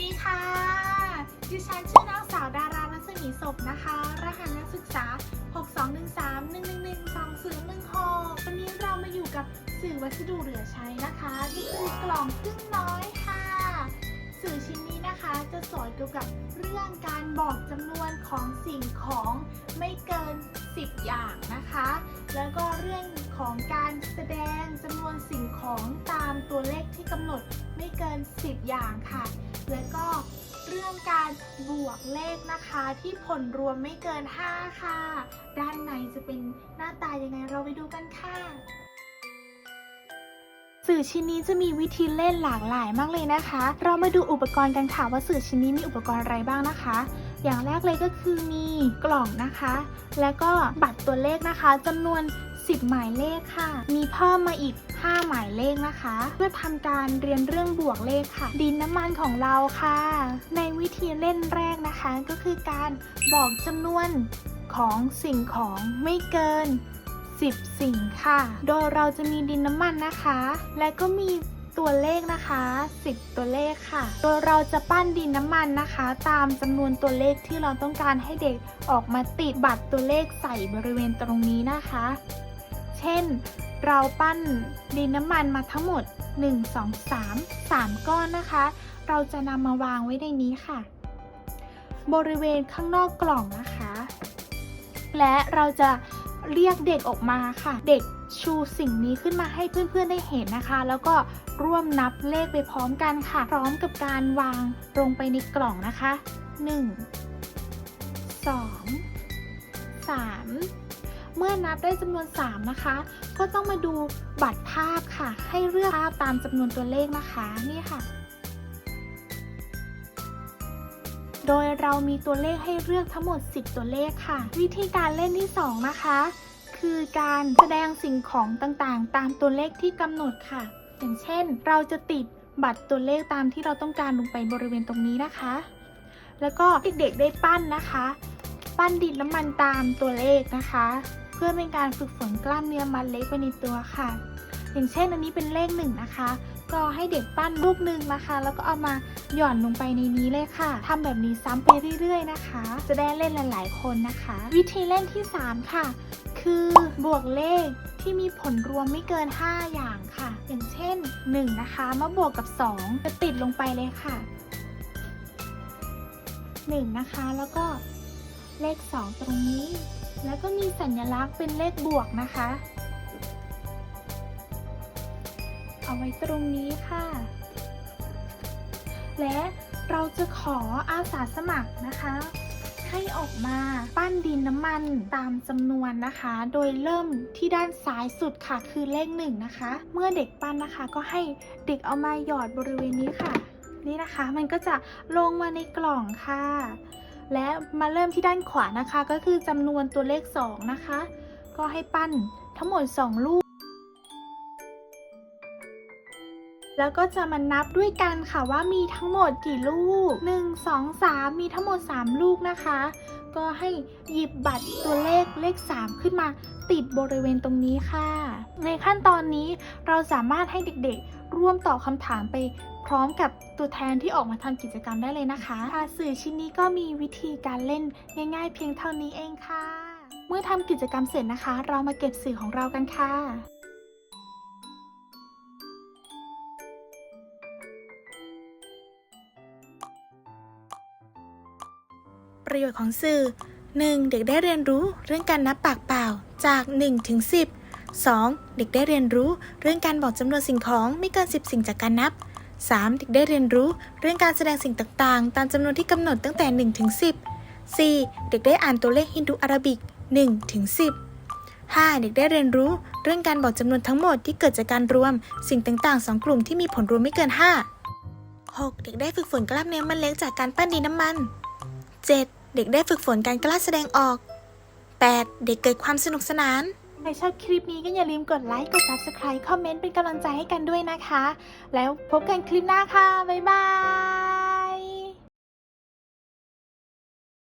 ดีค่ะ ดิฉันชื่อนางสาวดารารัศมีศพนะคะ รหัสนักศึกษา 6213111216 วันนี้เรามาอยู่กับสื่อวัสดุเหลือใช้นะคะนี่คือกล่องพึ่งน้อยค่ะ สื่อชิ้นนี้นะคะจะสอนเกี่ยวกับเรื่องการบอกจำนวนของสิ่งของไม่เกิน 10 อย่างนะคะ แล้วก็เรื่องของการแสดงจำนวนสิ่งของตามตัวเลขที่กำหนดไม่เกิน 10 อย่างค่ะ แล้วก็เรื่องการบวกเลขนะคะที่ผลรวมไม่เกิน 5 ค่ะ ด้านในจะเป็นหน้าตายังไงเราไปดูกันค่ะ สื่อชิ้นนี้จะมีวิธีเล่นหลากหลายมากเลยนะคะ เรามาดูอุปกรณ์กันค่ะว่าสื่อชิ้นนี้มีอุปกรณ์อะไรบ้างนะคะ อย่างแรกเลยก็คือมีกล่องนะคะ แล้วก็บัตรตัวเลขนะคะจำนวน 10 หมายเลขค่ะ มีเพิ่มมาอีก 5 หมายเลขนะคะ เพื่อทำการเรียนเรื่องบวกเลขค่ะ ดินน้ำมันของเราค่ะ ในวิธีเล่นแรกนะคะก็คือการบอกจำนวนของสิ่งของไม่เกิน 10 สิ่งค่ะ โดยเราจะมีดินน้ำมันนะคะ และก็มีตัวเลขนะคะ 10 ตัวเลขค่ะ โดยเราจะปั้นดินน้ำมันนะคะ ตามจำนวนตัวเลขที่เราต้องการให้เด็กออกมาติดบัตรตัวเลขใส่บริเวณตรงนี้นะคะ เช่น เราปั้นดินน้ำมันมาทั้งหมด 1 2 3 3 ก้อนนะคะ เราจะนำมาวางไว้ในนี้ค่ะ บริเวณข้างนอกกล่องนะคะ และเราจะเรียกเด็กออกมาค่ะ เด็กชูสิ่งนี้ขึ้นมาให้เพื่อนๆได้เห็นนะคะ แล้วก็ร่วมนับเลขไปพร้อมกันค่ะ พร้อมกับการวางลงไปในกล่องนะคะ 1 2 3 เมื่อนับได้จำนวน 3 นะคะ ก็ต้องมาดูบัตรภาพค่ะ ให้เลือกภาพตามจำนวนตัวเลขนะคะนี่ค่ะ โดยเรามีตัวเลขให้เลือกทั้งหมด 10 ตัวเลขค่ะ วิธีการเล่นที่ 2 นะคะ คือการแสดงสิ่งของต่างๆ ตามตัวเลขที่กำหนดค่ะ อย่างเช่น เราจะติดบัตรตัวเลขตามที่เราต้องการลงไปบริเวณตรงนี้นะคะ แล้วก็เด็กๆได้ปั้นนะคะ ปั้นดินน้ำมันตามตัวเลขนะคะ พื่อเป็นการฝึกฝนกล้ามเนื้อมัดเล็กไปในตัวค่ะ อย่างเช่นอันนี้เป็นเลขหนึ่งนะคะ ก็ให้เด็กปั้นลูกหนึ่งนะคะ แล้วก็เอามาหย่อนลงไปในนี้เลยค่ะทำแบบนี้ซ้ำไปเรื่อยๆนะคะ จะได้เล่นหลาย ๆ คนนะคะ วิธีเล่นที่ 3 ค่ะ คือบวกเลขที่มีผลรวมไม่เกิน 5 อย่างค่ะ อย่างเช่น 1 นะคะ มาบวกกับ 2 จะติดลงไปเลยค่ะ 1 นะคะแล้วก็ เลข 2 ตรงนี้ แล้วก็มีสัญลักษณ์เป็นเลขบวกนะคะ เอาไว้ตรงนี้ค่ะ และเราจะขออาสาสมัครนะคะ ให้ออกมาปั้นดินน้ำมันตามจำนวนนะคะ โดยเริ่มที่ด้านซ้ายสุดค่ะ คือเลขหนึ่งนะคะ เมื่อเด็กปั้นนะคะ ก็ให้เด็กเอามาหยอดบริเวณนี้ค่ะ นี่นะคะมันก็จะลงมาในกล่องค่ะ และมาเริ่มที่ด้านขวานะคะ ก็คือจำนวนตัวเลข 2 นะคะ ก็ให้ปั้นทั้งหมด 2 ลูก แล้วก็จะมานับด้วยกันค่ะว่ามีทั้งหมดกี่ลูก 1 2 3 มีทั้งหมด 3 ลูกนะคะ ก็ให้หยิบบัตรตัวเลขเลข 3 ขึ้นมาติดบริเวณตรงนี้ค่ะ ในขั้นตอนนี้เราสามารถให้เด็กๆ ร่วมตอบคำถามไป พร้อมกับตัวแทนที่ออกมาทำกิจกรรมได้เลยนะคะค่ะสื่อชิ้นนี้ก็มีวิธีการเล่นง่ายๆ เพียงเท่านี้เองค่ะ เมื่อทำกิจกรรมเสร็จนะคะ เรามาเก็บสื่อของเรากันค่ะประโยชน์ของสื่อ 1. เด็กได้เรียนรู้เรื่องการนับปากเปล่าจาก1ถึง10 2. เด็กได้เรียนรู้เรื่องการบอกจำนวนสิ่งของไม่เกิน 10 สิ่งจากการนับ 3. เด็กได้เรียนรู้เรื่องการแสดงสิ่งต่างๆ ตามจำนวนที่กำหนดตั้งแต่ 1 ถึง 10 4. เด็กได้อ่านตัวเลขฮินดูอาราบิก 1 ถึง 10 5. เด็กได้เรียนรู้เรื่องการบอกจำนวนทั้งหมดที่เกิดจากการรวม สิ่งต่างๆ 2 กลุ่มที่มีผลรวมไม่เกิน 5 6. เด็กได้ฝึกฝนกล้ามเนื้อมันเล็กจากการปั้นดินน้ำมัน 7. เด็กได้ฝึกฝนการกล้าแสดงออก 8. เด็กเกิดความสนุกสนาน ใครชอบคลิปนี้ก็อย่าลืมกดไลค์ กด subscribe คอมเมนต์เป็นกำลังใจให้กันด้วยนะคะ แล้วพบกันคลิปหน้าค่ะ บ๊ายบาย